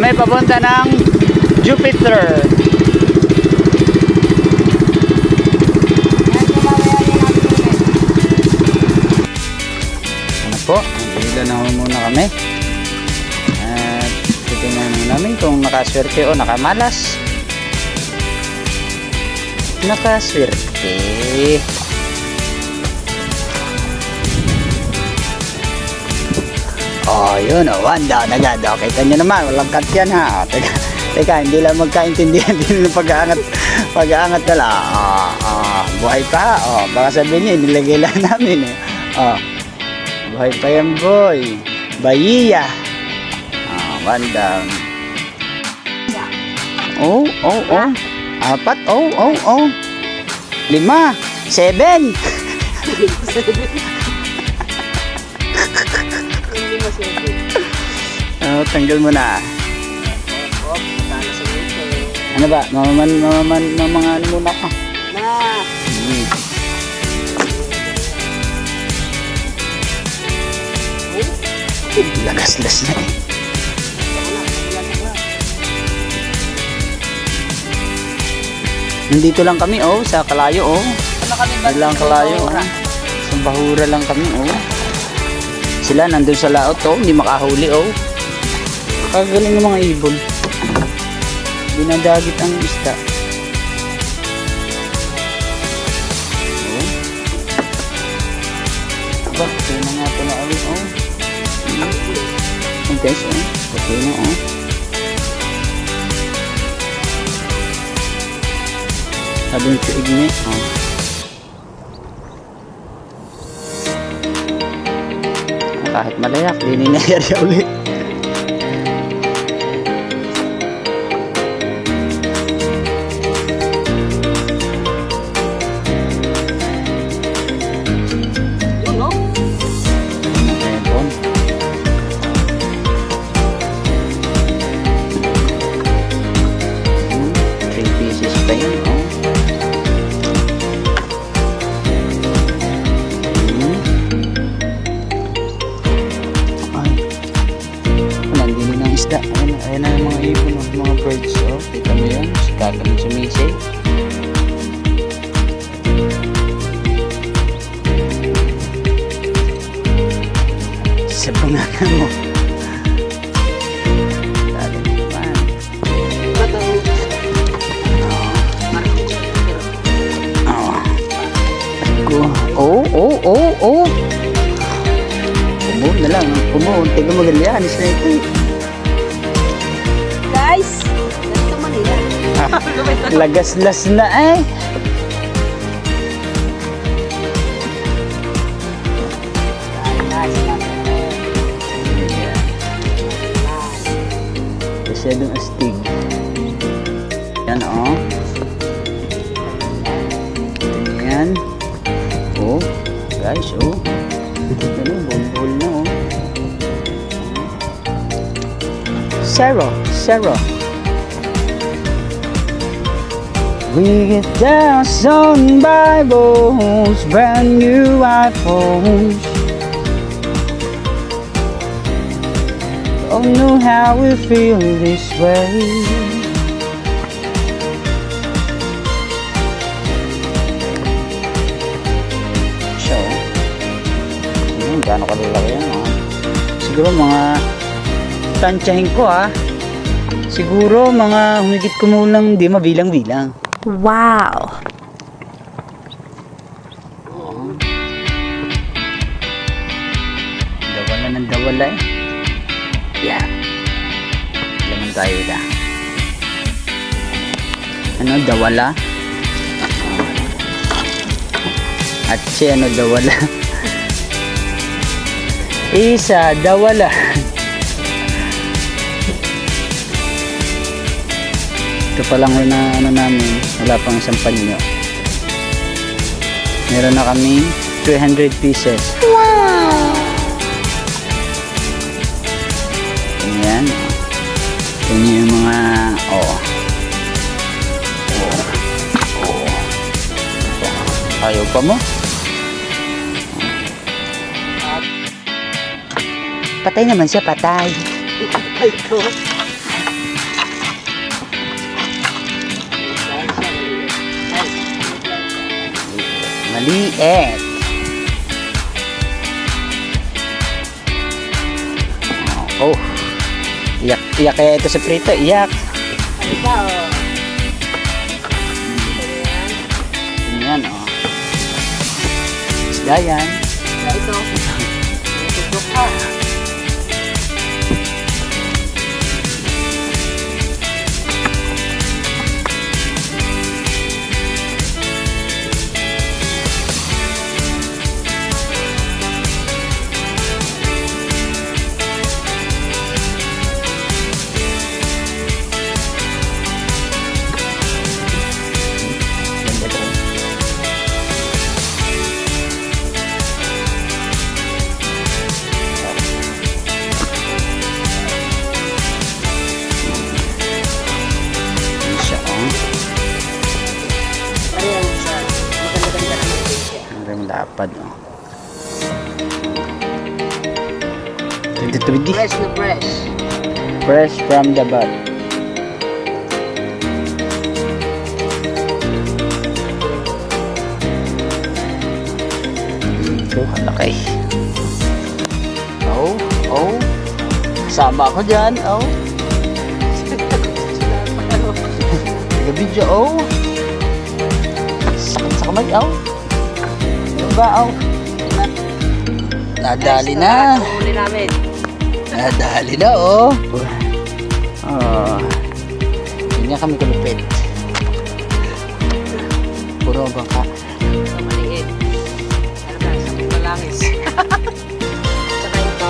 Kami papunta ng Jupiter. Ano po? Pila na muna kami. At titingnan na namin kung nakaswerte o nakamalas. Nakaswerte. Oh, yun oh, one down. Okay, kanya naman, walang cut yan ha. Teka, teka, hindi lang magkaintindihan din ng pag-aangat, pag-aangat na lang. Oh, oh, buhay pa. Oh, baka sabihin niya, nilagay lang namin eh. Oh, buhay pa yan boy. Bayiya. Oh, one down. Oh, oh, oh. Apat, oh, oh, oh. Lima. Seven. Oh, tanggal mo na. Ano ba? Mamaman, mamaman, mamanga ano muna ka. Hmm. Lagas-las na eh. Nandito lang kami oh, sa Kalayo oh. Ano kami ba? Lang Kalayo oh. Sa Bahura lang kami oh. Sila nandun sa laot oh, hindi makahuli oh. Kagaling ng mga ibon. Dinadagit ang isda. Oh. Aba, okay na nga pala ulit oh. Oh guys oh, okay na oh. Sabi yung tuig niya oh. Kahit malayak, di ninayari ulit. Oh, oh, oh. Kumo na lang. Kumo. Tiga magalyaan. Isa ito. Guys, ganito Manila. Lagas-las na eh. Masyadong astig. Yan oh. Yan. Guys oh. Bol-bol na. Zero. We get down on Bibles, brand new iPhones. Don't know how we feel this way. Yun, gaano kalalaki yan ah. Siguro mga tansyahin ko ah. Siguro mga humigit kumulang di mabilang-bilang. Wow. Dawala ng dawala eh. Yeah. Laman tayo na. Ano, dawala? At si ano, dawala? Isa, dawala. Ito pa lang na ano namin, wala pang isang panyo. Meron na kami 300 pieces. Ayan. Yan yung mga, oh. Oh. Oh. Ayaw pa mo? Patay naman siya, patay. Ay ko. Maliit. Eh. Oh, oh. Iyak, iyak kaya ito sa prito, iyak. Ano ba, oh? Ganyan, oh. Dayan. Ito. Ito ka. Lapad, oh. Tuwidi-tuwidi. Fresh na fresh. Fresh from the bud. Ito, halakay. Oh, oh. Kasama ako dyan, oh. Taga-video, oh. Sakit sa kamay, oh. Ano ba, oh? Nadali na. Huli namin. Nadali na, oh. Oh. Hindi kami kulupit. Puro bangka. Ito maliit. Sa malangis. Saka ito.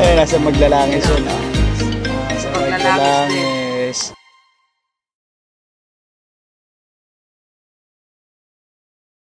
Eh, nasa maglalangis yun, oh.